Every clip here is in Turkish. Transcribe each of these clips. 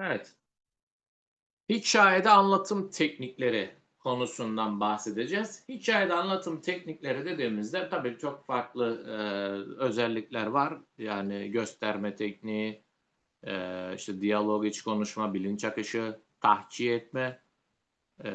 Evet. Hikayede anlatım teknikleri konusundan bahsedeceğiz. Hikayede anlatım teknikleri dediğimizde tabii çok farklı e, özellikler var. Yani gösterme tekniği, e, işte diyalog, iç konuşma, bilinç akışı, tahkiye etme, e,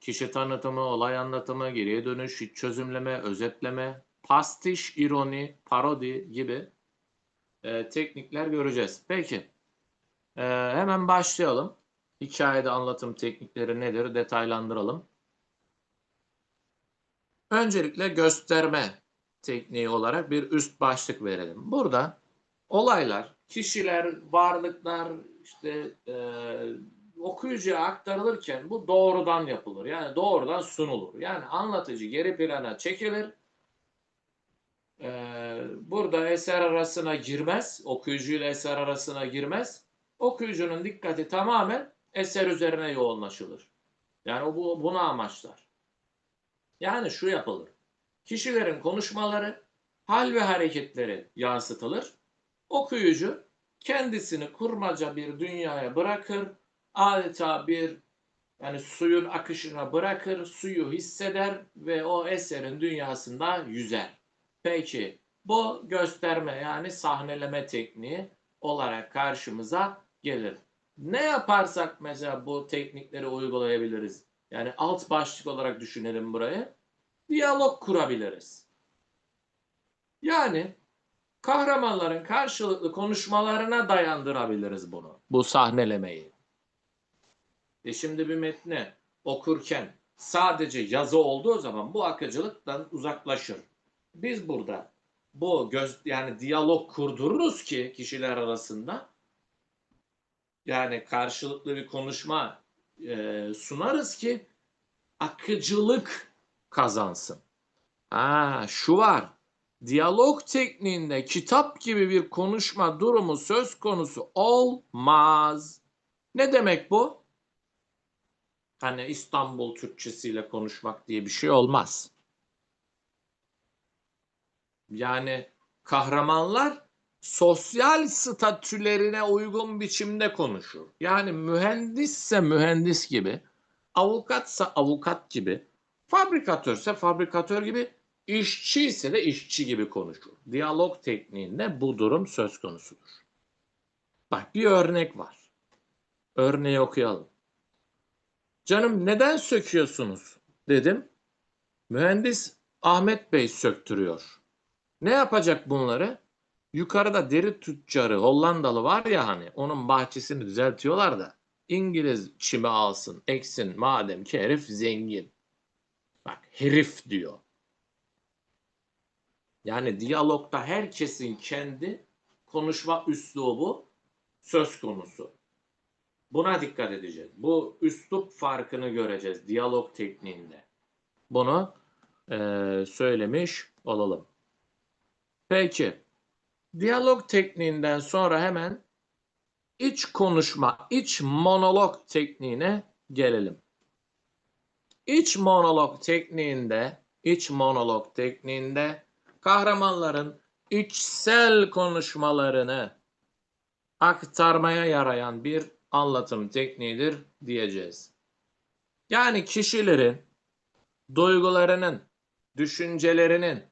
kişi tanıtımı, olay anlatımı, geriye dönüş, çözümleme, özetleme, pastiş, ironi, parodi gibi e, teknikler göreceğiz. Peki. Ee, hemen başlayalım. Hikayede anlatım teknikleri nedir detaylandıralım. Öncelikle gösterme tekniği olarak bir üst başlık verelim. Burada olaylar, kişiler, varlıklar işte e, okuyucuya aktarılırken bu doğrudan yapılır. Yani doğrudan sunulur. Yani anlatıcı geri plana çekilir. Ee, burada eser arasına girmez. Okuyucuyla eser arasına girmez okuyucunun dikkati tamamen eser üzerine yoğunlaşılır. Yani o bu, bunu amaçlar. Yani şu yapılır. Kişilerin konuşmaları, hal ve hareketleri yansıtılır. Okuyucu kendisini kurmaca bir dünyaya bırakır. Adeta bir yani suyun akışına bırakır, suyu hisseder ve o eserin dünyasında yüzer. Peki bu gösterme yani sahneleme tekniği olarak karşımıza gelir. Ne yaparsak mesela bu teknikleri uygulayabiliriz? Yani alt başlık olarak düşünelim burayı. Diyalog kurabiliriz. Yani kahramanların karşılıklı konuşmalarına dayandırabiliriz bunu. Bu sahnelemeyi. E şimdi bir metni okurken sadece yazı olduğu zaman bu akıcılıktan uzaklaşır. Biz burada bu göz yani diyalog kurdururuz ki kişiler arasında yani karşılıklı bir konuşma e, sunarız ki akıcılık kazansın. Ha, şu var. Diyalog tekniğinde kitap gibi bir konuşma durumu söz konusu olmaz. Ne demek bu? Hani İstanbul Türkçesiyle konuşmak diye bir şey olmaz. Yani kahramanlar sosyal statülerine uygun biçimde konuşur. Yani mühendisse mühendis gibi, avukatsa avukat gibi, fabrikatörse fabrikatör gibi, işçi ise de işçi gibi konuşur. Diyalog tekniğinde bu durum söz konusudur. Bak bir örnek var. Örneği okuyalım. Canım neden söküyorsunuz dedim. Mühendis Ahmet Bey söktürüyor. Ne yapacak bunları? Yukarıda deri tüccarı Hollandalı var ya hani onun bahçesini düzeltiyorlar da İngiliz çimi alsın eksin madem ki herif zengin. Bak herif diyor. Yani diyalogda herkesin kendi konuşma üslubu söz konusu. Buna dikkat edeceğiz. Bu üslup farkını göreceğiz diyalog tekniğinde. Bunu e, söylemiş olalım. Peki. Diyalog tekniğinden sonra hemen iç konuşma, iç monolog tekniğine gelelim. İç monolog tekniğinde, iç monolog tekniğinde kahramanların içsel konuşmalarını aktarmaya yarayan bir anlatım tekniğidir diyeceğiz. Yani kişilerin duygularının, düşüncelerinin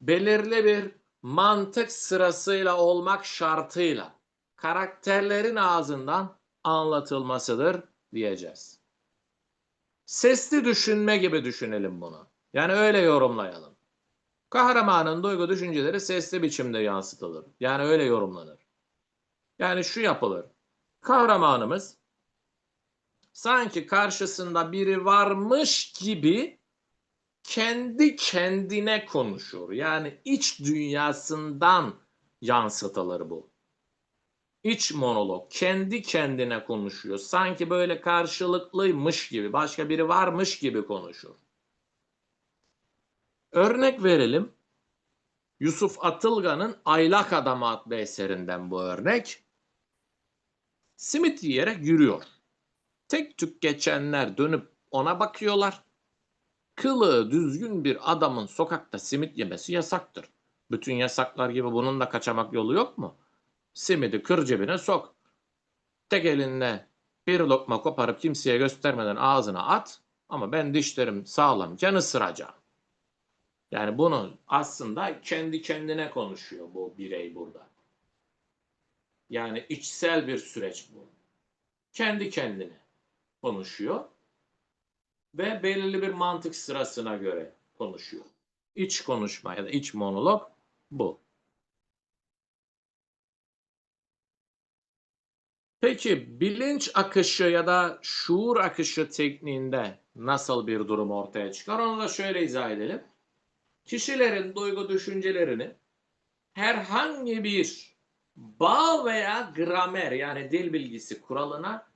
belirli bir mantık sırasıyla olmak şartıyla karakterlerin ağzından anlatılmasıdır diyeceğiz. Sesli düşünme gibi düşünelim bunu. Yani öyle yorumlayalım. Kahramanın duygu düşünceleri sesli biçimde yansıtılır. Yani öyle yorumlanır. Yani şu yapılır. Kahramanımız sanki karşısında biri varmış gibi kendi kendine konuşur. Yani iç dünyasından yansıtılır bu. İç monolog. Kendi kendine konuşuyor. Sanki böyle karşılıklıymış gibi, başka biri varmış gibi konuşur. Örnek verelim. Yusuf Atılgan'ın Aylak Adamı adlı eserinden bu örnek. Simit yiyerek yürüyor. Tek tük geçenler dönüp ona bakıyorlar kılığı düzgün bir adamın sokakta simit yemesi yasaktır. Bütün yasaklar gibi bunun da kaçamak yolu yok mu? Simidi kır cebine sok. tek elinle bir lokma koparıp kimseye göstermeden ağzına at ama ben dişlerim sağlam can ısıracağım. Yani bunu aslında kendi kendine konuşuyor bu birey burada. Yani içsel bir süreç bu. Kendi kendine konuşuyor ve belirli bir mantık sırasına göre konuşuyor. İç konuşma ya da iç monolog bu. Peki bilinç akışı ya da şuur akışı tekniğinde nasıl bir durum ortaya çıkar? Onu da şöyle izah edelim. Kişilerin duygu düşüncelerini herhangi bir bağ veya gramer yani dil bilgisi kuralına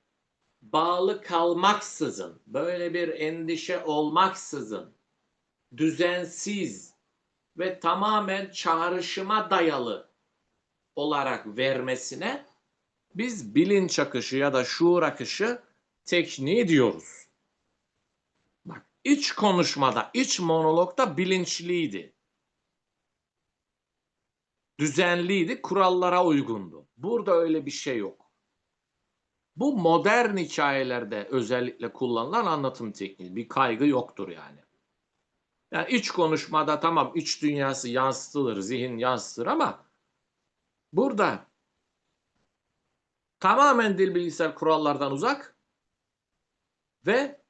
bağlı kalmaksızın, böyle bir endişe olmaksızın, düzensiz ve tamamen çağrışıma dayalı olarak vermesine biz bilinç akışı ya da şuur akışı tekniği diyoruz. Bak iç konuşmada, iç monologda bilinçliydi. Düzenliydi, kurallara uygundu. Burada öyle bir şey yok. Bu modern hikayelerde özellikle kullanılan anlatım tekniği. Bir kaygı yoktur yani. Yani iç konuşmada tamam iç dünyası yansıtılır, zihin yansıtır ama burada tamamen dil bilgisayar kurallardan uzak ve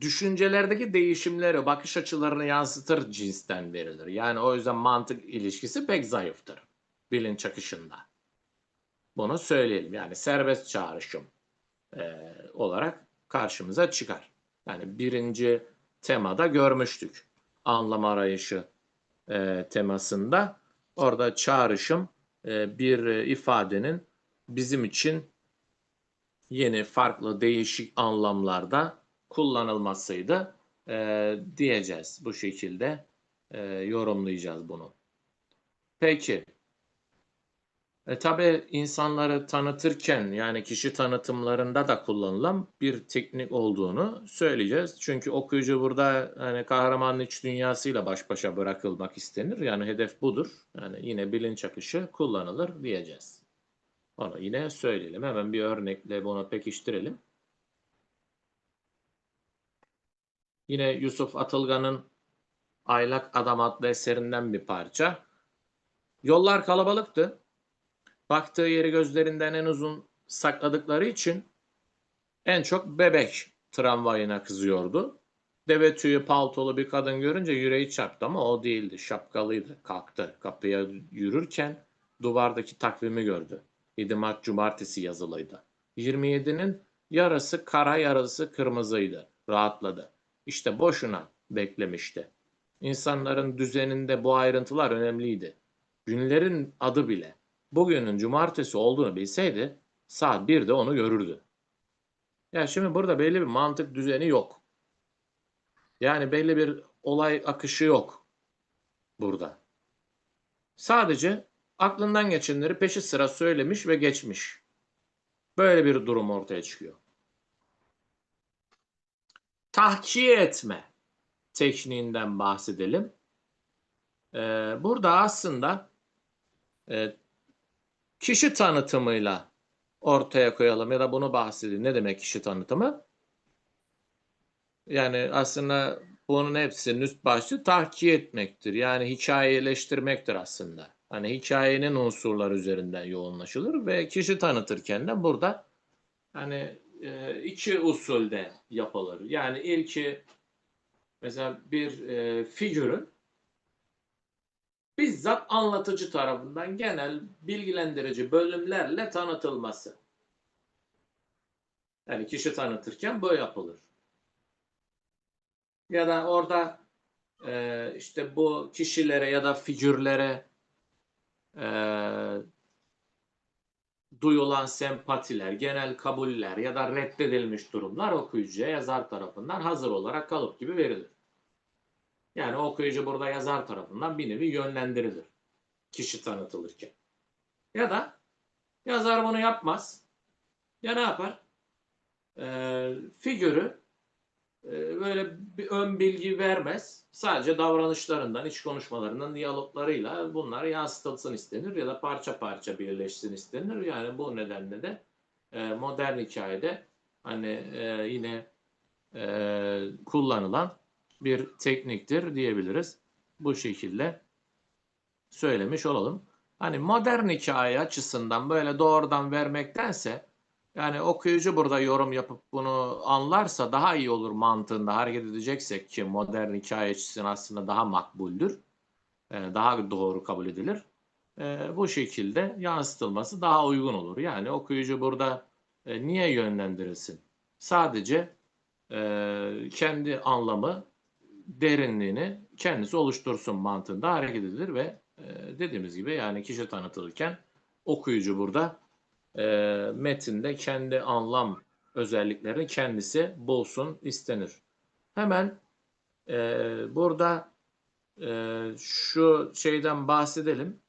düşüncelerdeki değişimleri, bakış açılarını yansıtır cinsten verilir. Yani o yüzden mantık ilişkisi pek zayıftır bilinç akışında. Bunu söyleyelim. Yani serbest çağrışım e, olarak karşımıza çıkar. Yani birinci temada görmüştük. Anlam arayışı e, temasında. Orada çağrışım e, bir ifadenin bizim için yeni, farklı, değişik anlamlarda kullanılmasıydı e, diyeceğiz. Bu şekilde e, yorumlayacağız bunu. Peki. E tabi insanları tanıtırken yani kişi tanıtımlarında da kullanılan bir teknik olduğunu söyleyeceğiz. Çünkü okuyucu burada hani kahramanın iç dünyasıyla baş başa bırakılmak istenir. Yani hedef budur. Yani yine bilinç akışı kullanılır diyeceğiz. Onu yine söyleyelim. Hemen bir örnekle bunu pekiştirelim. Yine Yusuf Atılgan'ın Aylak Adam adlı eserinden bir parça. Yollar kalabalıktı. Baktığı yeri gözlerinden en uzun sakladıkları için en çok bebek tramvayına kızıyordu. Deve tüyü paltolu bir kadın görünce yüreği çarptı ama o değildi. Şapkalıydı. Kalktı. Kapıya yürürken duvardaki takvimi gördü. 7 Mart Cumartesi yazılıydı. 27'nin yarısı kara yarısı kırmızıydı. Rahatladı. İşte boşuna beklemişti. İnsanların düzeninde bu ayrıntılar önemliydi. Günlerin adı bile bugünün cumartesi olduğunu bilseydi saat 1'de onu görürdü. Ya şimdi burada belli bir mantık düzeni yok. Yani belli bir olay akışı yok burada. Sadece aklından geçenleri peşi sıra söylemiş ve geçmiş. Böyle bir durum ortaya çıkıyor. Tahkiye etme tekniğinden bahsedelim. Ee, burada aslında e, kişi tanıtımıyla ortaya koyalım ya da bunu bahsedelim. Ne demek kişi tanıtımı? Yani aslında bunun hepsinin üst başlığı tahkiye etmektir. Yani hikayeleştirmektir aslında. Hani hikayenin unsurları üzerinden yoğunlaşılır ve kişi tanıtırken de burada hani e, iki usulde yapılır. Yani ilki mesela bir e, figürün bizzat anlatıcı tarafından genel bilgilendirici bölümlerle tanıtılması. Yani kişi tanıtırken bu yapılır. Ya da orada e, işte bu kişilere ya da figürlere e, duyulan sempatiler, genel kabuller ya da reddedilmiş durumlar okuyucuya yazar tarafından hazır olarak kalıp gibi verilir. Yani okuyucu burada yazar tarafından bir nevi yönlendirilir kişi tanıtılırken. Ya da yazar bunu yapmaz. Ya ne yapar? Ee, figürü e, böyle bir ön bilgi vermez. Sadece davranışlarından, iç konuşmalarından, diyaloglarıyla bunlar yansıtılsın istenir ya da parça parça birleşsin istenir. Yani bu nedenle de e, modern hikayede hani e, yine e, kullanılan bir tekniktir diyebiliriz. Bu şekilde söylemiş olalım. Hani modern hikaye açısından böyle doğrudan vermektense yani okuyucu burada yorum yapıp bunu anlarsa daha iyi olur mantığında hareket edeceksek ki modern hikaye açısından aslında daha makbuldür. e, Daha doğru kabul edilir. E, Bu şekilde yansıtılması daha uygun olur. Yani okuyucu burada e, niye yönlendirilsin? Sadece e, kendi anlamı, derinliğini kendisi oluştursun mantığında hareket edilir ve e, dediğimiz gibi yani kişi tanıtılırken okuyucu burada e, metinde kendi anlam özelliklerini kendisi bulsun istenir. Hemen e, burada e, şu şeyden bahsedelim.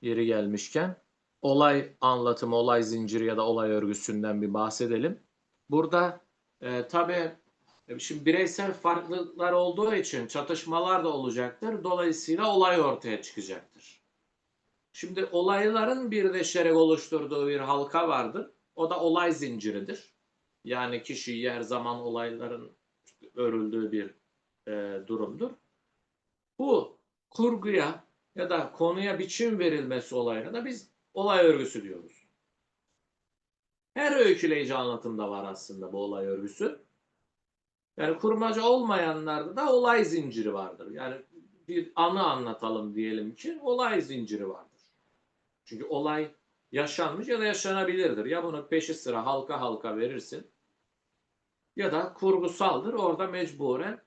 Yeri gelmişken olay anlatımı, olay zinciri ya da olay örgüsünden bir bahsedelim. Burada e, tabii şimdi bireysel farklılıklar olduğu için çatışmalar da olacaktır. Dolayısıyla olay ortaya çıkacaktır. Şimdi olayların birleşerek oluşturduğu bir halka vardır. O da olay zinciridir. Yani kişi, yer, zaman olayların örüldüğü bir e, durumdur. Bu kurguya ya da konuya biçim verilmesi olayına da biz olay örgüsü diyoruz. Her öyküleyici anlatımda var aslında bu olay örgüsü. Yani kurmaca olmayanlarda da olay zinciri vardır. Yani bir anı anlatalım diyelim ki olay zinciri vardır. Çünkü olay yaşanmış ya da yaşanabilirdir. Ya bunu peşi sıra halka halka verirsin ya da kurgusaldır. Orada mecburen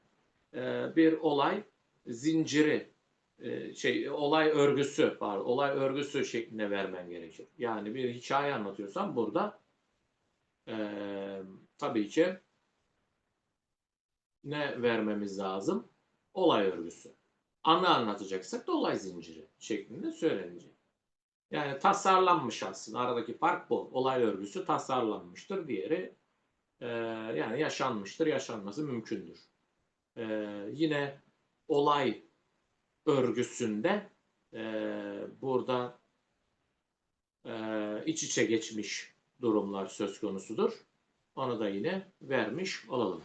e, bir olay zinciri e, şey olay örgüsü var. Olay örgüsü şeklinde vermen gerekir. Yani bir hikaye anlatıyorsan burada e, tabii ki ne vermemiz lazım? Olay örgüsü. Anı anlatacaksak da olay zinciri şeklinde söylenecek. Yani tasarlanmış aslında. Aradaki fark bu. Olay örgüsü tasarlanmıştır. Diğeri e, yani yaşanmıştır. Yaşanması mümkündür. E, yine olay örgüsünde e, burada e, iç içe geçmiş durumlar söz konusudur. Onu da yine vermiş olalım.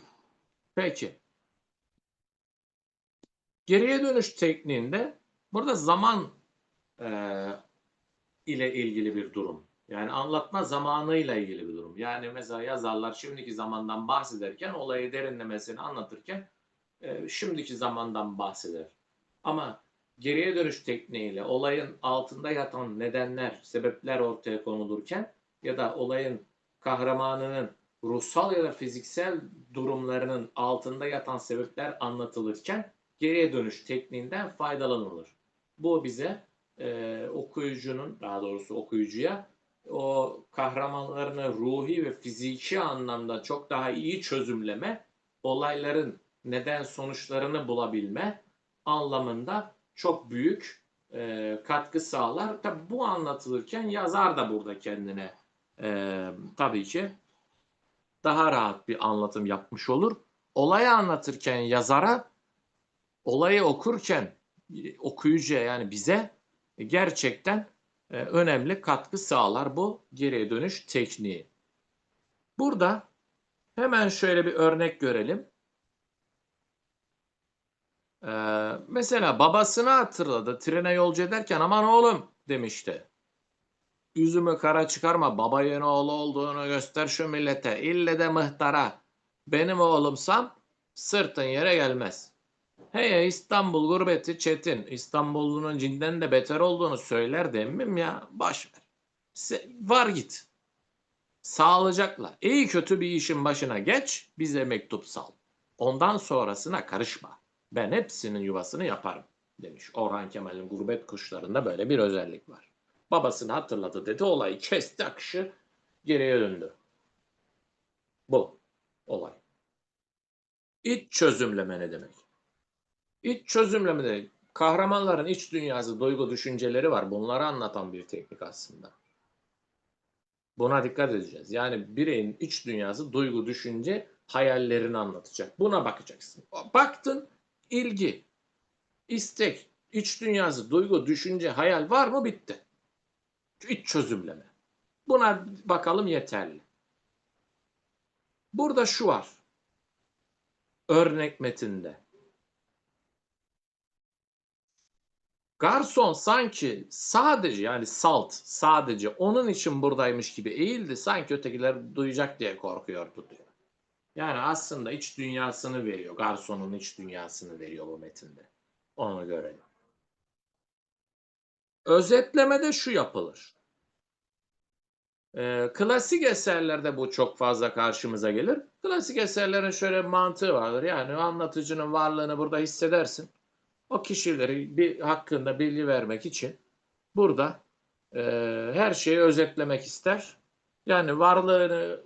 Peki. Geriye dönüş tekniğinde burada zaman e, ile ilgili bir durum. Yani anlatma zamanıyla ilgili bir durum. Yani mesela yazarlar şimdiki zamandan bahsederken olayı derinlemesini anlatırken e, şimdiki zamandan bahseder. Ama geriye dönüş tekniğiyle olayın altında yatan nedenler, sebepler ortaya konulurken ya da olayın kahramanının ruhsal ya da fiziksel durumlarının altında yatan sebepler anlatılırken geriye dönüş tekniğinden faydalanılır. Bu bize e, okuyucunun, daha doğrusu okuyucuya o kahramanlarını ruhi ve fiziki anlamda çok daha iyi çözümleme, olayların neden sonuçlarını bulabilme anlamında çok büyük e, katkı sağlar. Tabi bu anlatılırken yazar da burada kendine e, tabii ki daha rahat bir anlatım yapmış olur. Olayı anlatırken yazara, olayı okurken okuyucuya yani bize gerçekten e, önemli katkı sağlar bu geriye dönüş tekniği. Burada hemen şöyle bir örnek görelim. Ee, mesela babasını hatırladı. Trene yolcu ederken aman oğlum demişti. Yüzümü kara çıkarma babayın oğlu olduğunu göster şu millete. İlle de mıhtara. Benim oğlumsam sırtın yere gelmez. Hey İstanbul gurbeti çetin. İstanbullunun cinden de beter olduğunu söyler demim ya. Baş ver. Var git. Sağlıcakla. İyi kötü bir işin başına geç. Bize mektup sal. Ondan sonrasına karışma. Ben hepsinin yuvasını yaparım demiş. Orhan Kemal'in gurbet kuşlarında böyle bir özellik var. Babasını hatırladı dedi. Olayı kesti akışı geriye döndü. Bu olay. İç çözümleme ne demek? İç çözümleme de kahramanların iç dünyası, duygu, düşünceleri var. Bunları anlatan bir teknik aslında. Buna dikkat edeceğiz. Yani bireyin iç dünyası, duygu, düşünce, hayallerini anlatacak. Buna bakacaksın. Baktın, ilgi, istek, iç dünyası, duygu, düşünce, hayal var mı? Bitti. İç çözümleme. Buna bakalım yeterli. Burada şu var. Örnek metinde. Garson sanki sadece yani salt sadece onun için buradaymış gibi eğildi. Sanki ötekiler duyacak diye korkuyordu diyor. Yani aslında iç dünyasını veriyor. Garsonun iç dünyasını veriyor bu metinde. Onu görelim. Özetlemede şu yapılır. Ee, klasik eserlerde bu çok fazla karşımıza gelir. Klasik eserlerin şöyle bir mantığı vardır. Yani anlatıcının varlığını burada hissedersin. O kişileri bir hakkında bilgi vermek için burada e, her şeyi özetlemek ister. Yani varlığını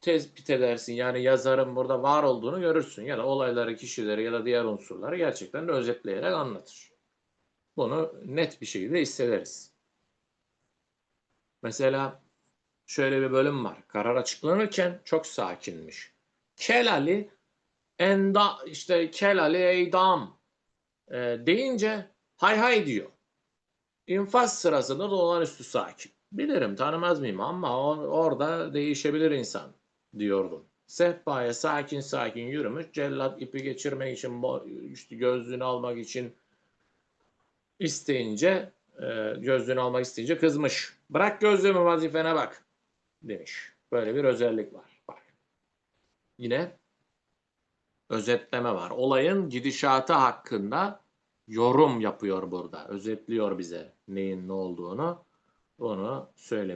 tespit edersin. Yani yazarın burada var olduğunu görürsün. Ya da olayları, kişileri ya da diğer unsurları gerçekten özetleyerek anlatır. Bunu net bir şekilde hissederiz. Mesela şöyle bir bölüm var. Karar açıklanırken çok sakinmiş. Kelali enda işte Kelali eydam e, deyince hay hay diyor. İnfaz sırasında da olağanüstü sakin. Bilirim tanımaz mıyım ama o- orada değişebilir insan diyordum. Sehpaya sakin sakin yürümüş. Cellat ipi geçirmek için işte gözlüğünü almak için isteyince e, gözlüğünü almak isteyince kızmış. Bırak gözlüğümü vazifene bak demiş. Böyle bir özellik var. Bak. Yine özetleme var. Olayın gidişatı hakkında yorum yapıyor burada. Özetliyor bize neyin ne olduğunu. Onu söyle.